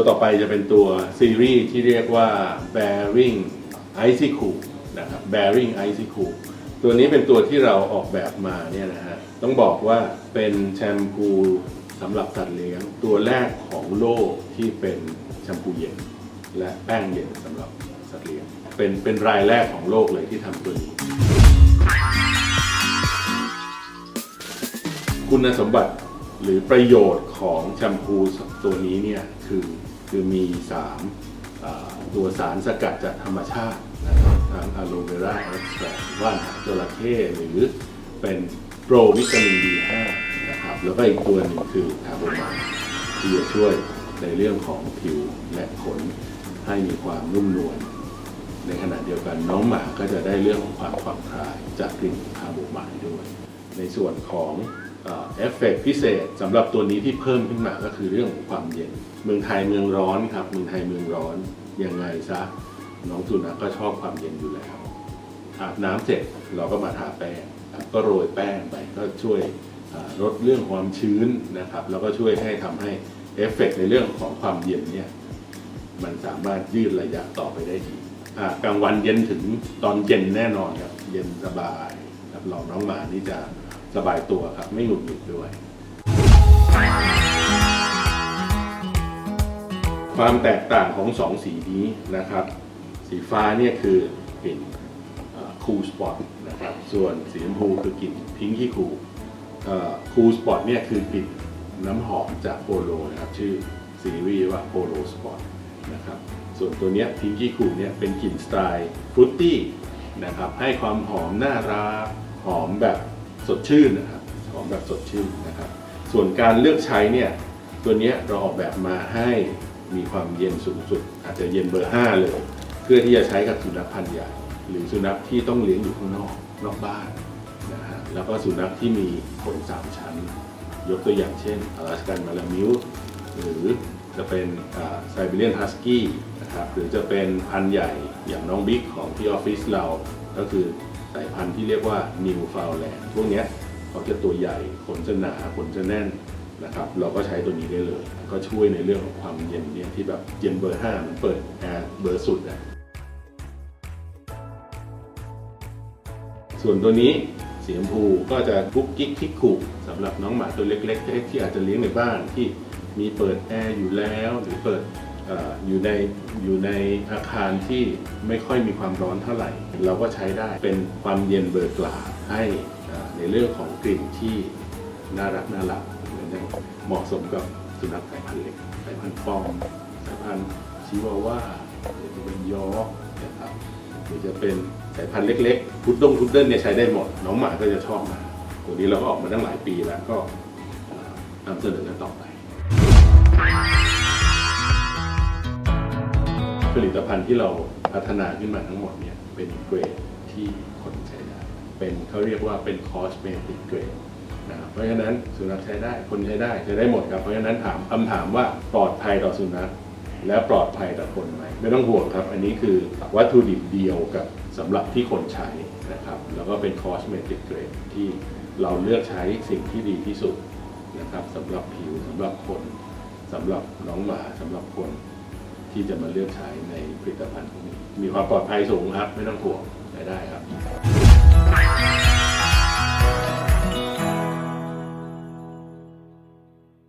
ตัวต่อไปจะเป็นตัวซีรีส์ที่เรียกว่า Bearing Icy Cool นะครับ Bearing Icy Cool ตัวนี้เป็นตัวที่เราออกแบบมาเนี่ยนะฮะต้องบอกว่าเป็นแชมพูสำหรับสัตว์เลี้ยง ตัวแรกของโลกที่เป็นแชมพูเย็น และแป้งเย็นสำหรับสัตว์เลี้ยง เป็นเป็นรายแรกของโลกเลยที่ทำตัวนี้ คุณสมบัติ หรือประโยชน์ของแชมพูตัวนี้เนี่ยคือคือมีสามตัวสารสกัดจากธรรมชาตินะครับทั้งอะโลเวราเอ็กซ์แตรว่านหางจระเข้หรือเป็นโปรวิตามิน B5 นะครับแล้วก็อีกตัวหนึ่งคือคาร์โบไมล์ที่จะช่วยในเรื่องของผิวและขนให้มีความนุ่มนวลในขณะเดียวกันน้องหมาก็จะได้เรื่องของความผ่อนคลายจากกลิ่นคาร์โบไมล์ด้วย ในส่วนของ เอฟเฟกต์พิเศษสำหรับตัวนี้ที่เพิ่มขึ้นมาก็คือเรื่องของความเย็น เมืองไทยเมืองร้อนครับ เมืองไทยเมืองร้อนยังไงซะน้องสุนัขก็ชอบความเย็นอยู่แล้วอาบน้ำเสร็จเราก็มาทาแป้งก็โรยแป้งไปก็ช่วยลดเรื่องความชื้นนะครับ แล้วก็ช่วยให้ทำให้เอฟเฟกต์ในเรื่องของความเย็นเนี่ยมันสามารถยืดระยะต่อไปได้ดีกลางวันเย็นถึงตอนเย็นแน่นอนครับ เย็นสบายรับรองน้องหมานี่จะ สบายตัวครับ ไม่หงุดหงิดด้วย ความแตกต่างของสองสีนี้นะครับ สีฟ้าเนี่ยคือกลิ่นคูลสปอตนะครับ ส่วนสีชมพูคือกลิ่นพิงกี้คูคูลสปอตเนี่ยคือกลิ่นน้ำหอมจากโปโลนะครับ ชื่อซีรีส์ว่าโปโลสปอตนะครับส่วนตัวเนี้พิงกี้คูลเนี่ยเป็นกลิ่นสไตล์ฟรุตตี้นะครับให้ความหอมน่ารักหอมแบบ สดชื่นนะครับหอมแบบสดชื่นนะครับ ส่วนการเลือกใช้เนี่ยตัวนี้เราออกแบบมาให้มีความเย็นสูงสุด อาจจะเย็นเบอร์ 5 เลย เพื่อที่จะใช้กับสุนัขพันธุ์ใหญ่หรือสุนัขที่ต้องเลี้ยงอยู่ข้างนอกนอกบ้านนะฮะแล้วก็สุนัขที่มีขนสามชั้น ยกตัวอย่างเช่นอลาสกันมาลามิวหรือจะเป็นไซบีเรียนฮัสกี้นะครับหรือจะเป็นพันธุ์ใหญ่อย่างน้องบิ๊กของที่ออฟฟิศเรา ก็คือ สายพันธุ์ที่เรียกว่านิวฟาวแลนด์พวกเนี้ยเขาจะตัวใหญ่ขนจะหนาขนจะแน่นนะครับ เราก็ใช้ตัวนี้ได้เลย ก็ช่วยในเรื่องของความเย็นเนี่ยที่แบบเย็นเบอร์5มันเปิดแอร์เบอร์สุดอะส่วนตัวนี้สีชมพูก็จะกุ๊กกิ๊กที่ขู่สำหรับน้องหมาตัวเล็กๆที่อาจจะเลี้ยงในบ้านที่มีเปิดแอร์อยู่แล้วหรือเปิด อยู่ในอยู่ในอาคารที่ไม่ค่อยมีความร้อนเท่าไหร่ เราก็ใช้ได้เป็นความเย็นเบอร์กลาให้ในเรื่องของกลิ่นที่น่ารักน่ารักเหมาะสมกับสุนัขสายพันธุ์เล็กสายพันธุ์ปอมสายพันธุ์ชิวาว่าหรือจะเป็นยอร์กนะครับหรือจะเป็นสายพันธุ์เล็กๆพุดดงพุดเดิ้ลเนี่ยใช้ได้หมด น้องหมาก็จะชอบมาตัวนี้เราก็ออกมาตั้งหลายปีแล้วก็นำเสนอกันต่อไป ลิตภัณฑ์ที่เราพัฒนาขึ้นมาทั้งหมดเนี่ยเป็นเกรดที่คนใช้ได้ เป็นเขาเรียกว่าเป็นคอสเมติกเกรดนะครับเพราะฉะนั้นสุนัขใช้ได้คนใช้ได้ใช้ได้หมดครับเพราะฉะนั้นถามคำถามว่าปลอดภัยต่อสุนัขและปลอดภัยต่อคนไหมไม่ต้องห่วงครับ อันนี้คือวัตถุดิบเดียวกับสำหรับที่คนใช้นะครับแล้วก็เป็นคอสเมติกเกรดที่เราเลือกใช้สิ่งที่ดีที่สุดนะครับสำหรับผิวสำหรับคนสำหรับน้องหมาสำหรับคน ที่จะมาเลือกใช้ในผลิตภัณฑ์พวกนี้มีความปลอดภัยสูงครับ ไม่ต้องห่วงใช้ได้ครับ